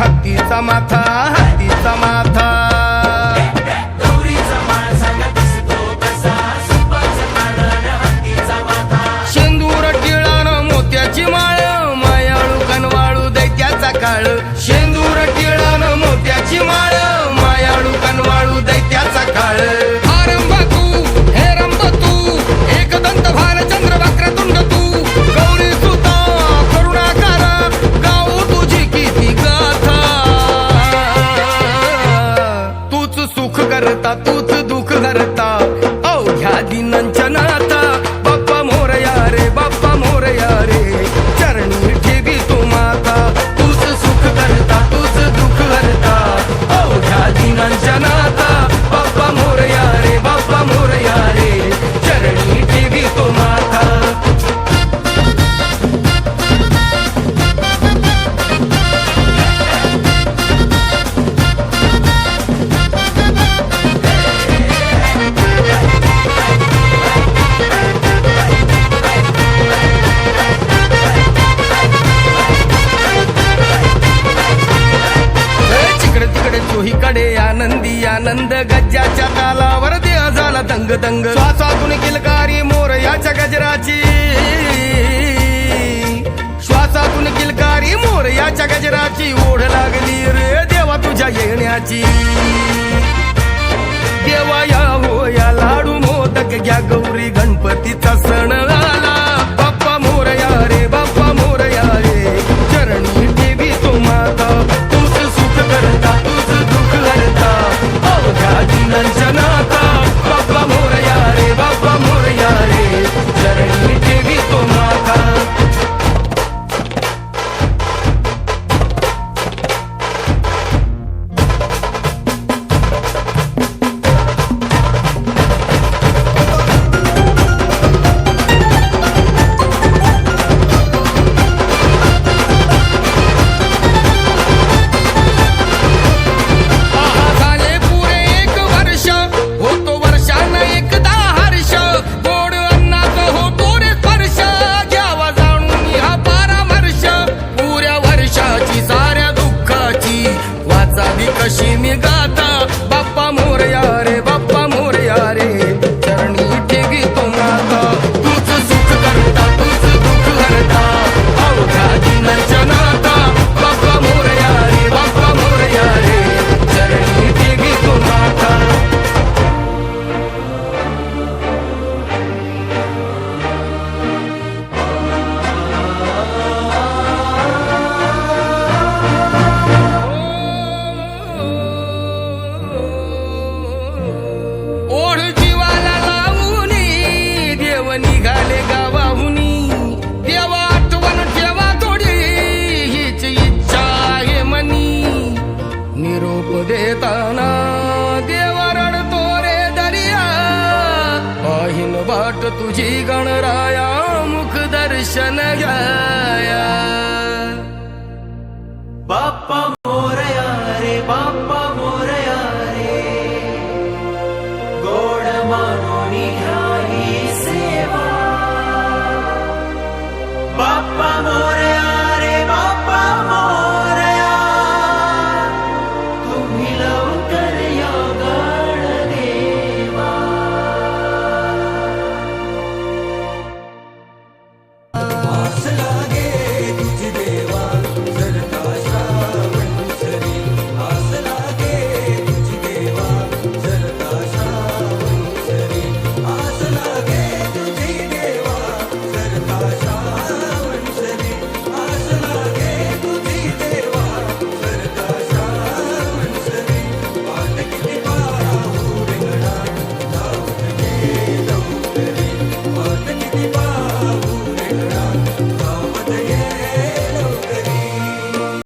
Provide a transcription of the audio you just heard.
हत्तीचा माथा हत्तीचा माथा. आनंद गज्जाच्या तालावर देह झाला दंग दंग. श्वासातून किलकारी मोर याच्या गजराची. श्वासातून किलकारी मोर याच्या गजराची. ओढ लागली रे देवा तुझ्या येण्याची. देवा या हो या लाडू मोदक घ्या गौरी पाहिन वाट तुझी गणराया मुख दर्शन घ्याया. बाप्पा मोरया रे बाप्पा मोरया रे. गोड मानून घ्यावी सेवा. बाप्पा मोरया love.